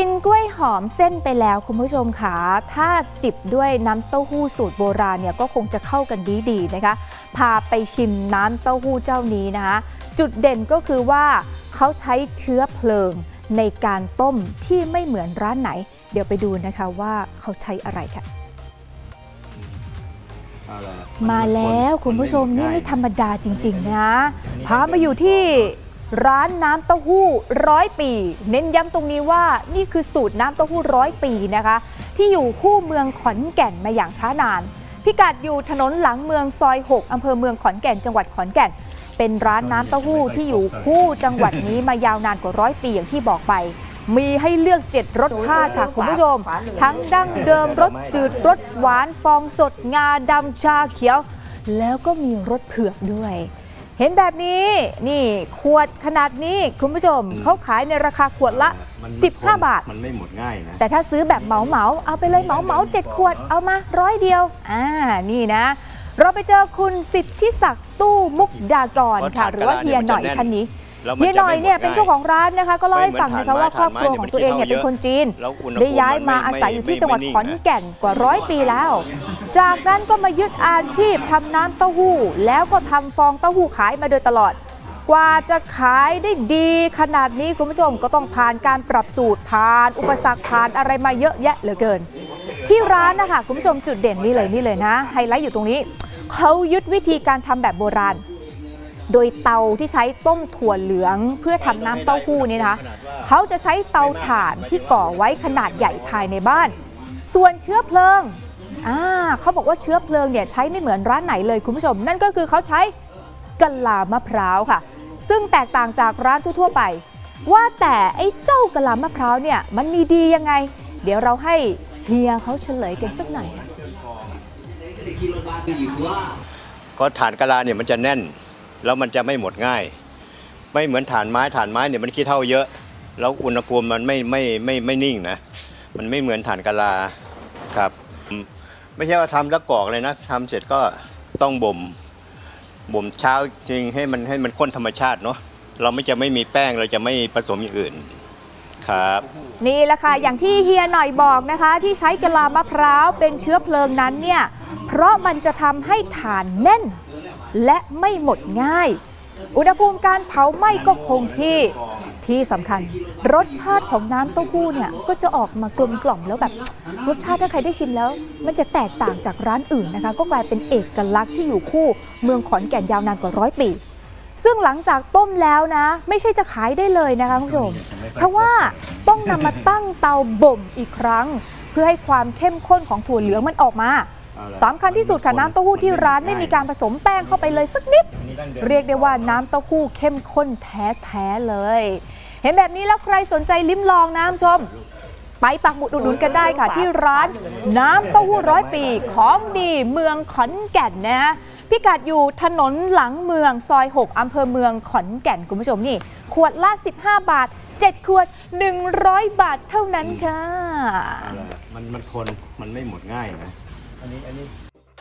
กินกล้วยหอมเส้นไปแล้วคุณผู้ชมค่ะถ้าจิบด้วยน้ำเต้าหู้สูตรโบราณเนี่ยก็คงจะเข้ากันดีๆนะคะ พาไปชิมน้ำเต้าหู้เจ้านี้นะคะ จุดเด่นก็คือว่าเขาใช้เชื้อเพลิงในการต้มที่ไม่เหมือนร้านไหน เดี๋ยวไปดูนะคะว่าเขาใช้อะไรค่ะเอาล่ะมาแล้วคุณผู้ชมนี่ไม่ธรรมดาจริง ๆ นะพามาอยู่ที่ ร้านน้ำเต้าหู้ร้อยปี เน้นย้ำตรงนี้ว่านี่คือสูตรน้ำเต้าหู้ร้อยปีนะคะ ที่อยู่คู่เมืองขอนแก่นมาอย่างช้านาน พิกัดอยู่ถนนหลังเมืองซอย 6 อำเภอเมืองขอนแก่นจังหวัดขอนแก่น เป็นร้านน้ำเต้าหู้ที่อยู่คู่จังหวัดนี้มายาวนานกว่าร้อยปีอย่างที่บอกไป มีให้เลือก 7 รสชาติค่ะคุณผู้ชม ทั้งดั้งเดิมรสจืดรสหวานฟองสดงาดำชาเขียว แล้วก็มีรสเผือกด้วย เห็นแบบนี้นี่ขวดขนาดนี้คุณผู้ชมเขาขายในราคาขวดละ มัน15 บาท มันไม่หมดง่ายนะ แต่ถ้าซื้อแบบเหมาเหมาๆเอาไปเลยเหมาเหมาๆเจ็ดขวดเอามาร้อยเดียว อ่า นี่นะ เราไปเจอคุณสิทธิศักดิ์ตู้มุกดากรค่ะ หรือว่าเฮียหน่อยท่านนี้ แล้วมัเฮียหน่อยเนี่ยจะเป็นไม่หมดเจ้าของร้านนะคะ ก็เล่าให้ฟังนะคะไม่เหมือนว่าครอบครัวถ่านไม้ของตัวเองเนี่ยถ่านไม้เป็นคนจีน แล้วอุณหภูมิได้ย้ายมามันไม่อาศัยอยู่ที่ไม่จังหวัดไม่นิ่งขอนแก่นกว่าร้อยปีแล้ว จากนั้นก็มายึดอาชีพทำน้ำเต้าหู้ แล้วก็ทำฟองเต้าหู้ขายมาโดยตลอด กว่าจะขายได้ดีขนาดนี้คุณผู้ชมก็ต้องผ่านการปรับสูตรผ่าน อุปสรรคผ่านอะไรมาเยอะแยะเหลือเกิน ที่ร้านนะคะคุณผู้ชมจุดเด่นนี่เลยนี่เลยนะ ไฮไลท์อยู่ตรงนี้เขายึดวิธีการทำแบบโบราณ โดยเตาที่ใช้ต้มถั่วเหลืองเพื่อทำน้ำเต้าหู้นี่นะคะเขาจะใช้เตาถ่านที่ก่อไว้ขนาดใหญ่ภายในบ้าน ส่วนเชื้อเพลิงอ่า เขาบอกว่าเชื้อเพลิงเนี่ยใช้ไม่เหมือนร้านไหนเลยคุณผู้ชม นั่นก็คือเขาใช้กะลามะพร้าวค่ะ ซึ่งแตกต่างจากร้านทั่วๆไป ว่าแต่ไอ้เจ้ากะลามะพร้าวเนี่ยมันมีดียังไง เดี๋ยวเราให้เฮียเขาเฉลยกันสักหน่อยก็ฐานกะลาเนี่ยมันจะแน่น แล้วมันจะไม่หมดง่าย ไม่เหมือนฐานไม้ฐานไม้เนี่ยมันขี้เท่าเยอะ แล้วอุณหภูมิมันไม่ไม่ไม่ไม่นิ่งนะ มันไม่เหมือนฐานกะลาครับ ไม่ใช่ว่าทำแล้วกรอกเลยนะทำเสร็จก็ต้องบ่มบ่มเช้าจริงให้มันให้มันข้นธรรมชาติเนาะเราไม่จะไม่มีแป้งเราจะไม่ผสมอย่างอื่นครับนี่แหละค่ะอย่างที่เฮียหน่อยบอกนะคะ ที่ใช้กะลามะพร้าวเป็นเชื้อเพลิงนั้นเนี่ยเพราะมันจะทำให้ฐานแน่น และไม่หมดง่าย อุณหภูมิการเผาไหม้ก็คงที่ ที่สำคัญ รสชาติของน้ำเต้าหู้เนี่ยก็จะออกมากลมกล่อมแล้วแบบรสชาติถ้าใครได้ชิมแล้ว มันจะแตกต่างจากร้านอื่นนะคะ ก็กลายเป็นเอกลักษณ์ที่อยู่คู่เมืองขอนแก่นยาวนานกว่าร้อยปี ซึ่งหลังจากต้มแล้วนะ ไม่ใช่จะขายได้เลยนะคะคุณผู้ชมเพราะว่าต้องนำมาตั้งเตาบ่มอีกครั้ง เพื่อให้ความเข้มข้นของถั่วเหลืองมันออกมาสำคัญที่สุดค่ะน้ำเต้าหู้ที่ร้านไม่มีการผสมแป้งเข้าไปเลยสักนิด เรียกได้ว่าน้ำเต้าหู้เข้มข้นแท้ ๆ เลย เห็นแบบนี้แล้วใครสนใจลิ้มลองน้ำชม ไปปักหมุดอุดหนุนกันได้ค่ะ ที่ร้านน้ำเต้าหู้ร้อยปีของดีเมืองขอนแก่นนะพิกัดอยู่ถนนหลังเมืองซอย 6 อำเภอเมืองขอนแก่นคุณผู้ชมนี่ ขวดละ 15 บาท 7 ขวด 100 บาทเท่านั้นค่ะ มันมันทนมันไม่หมดง่ายนะ อันนี้อันนี้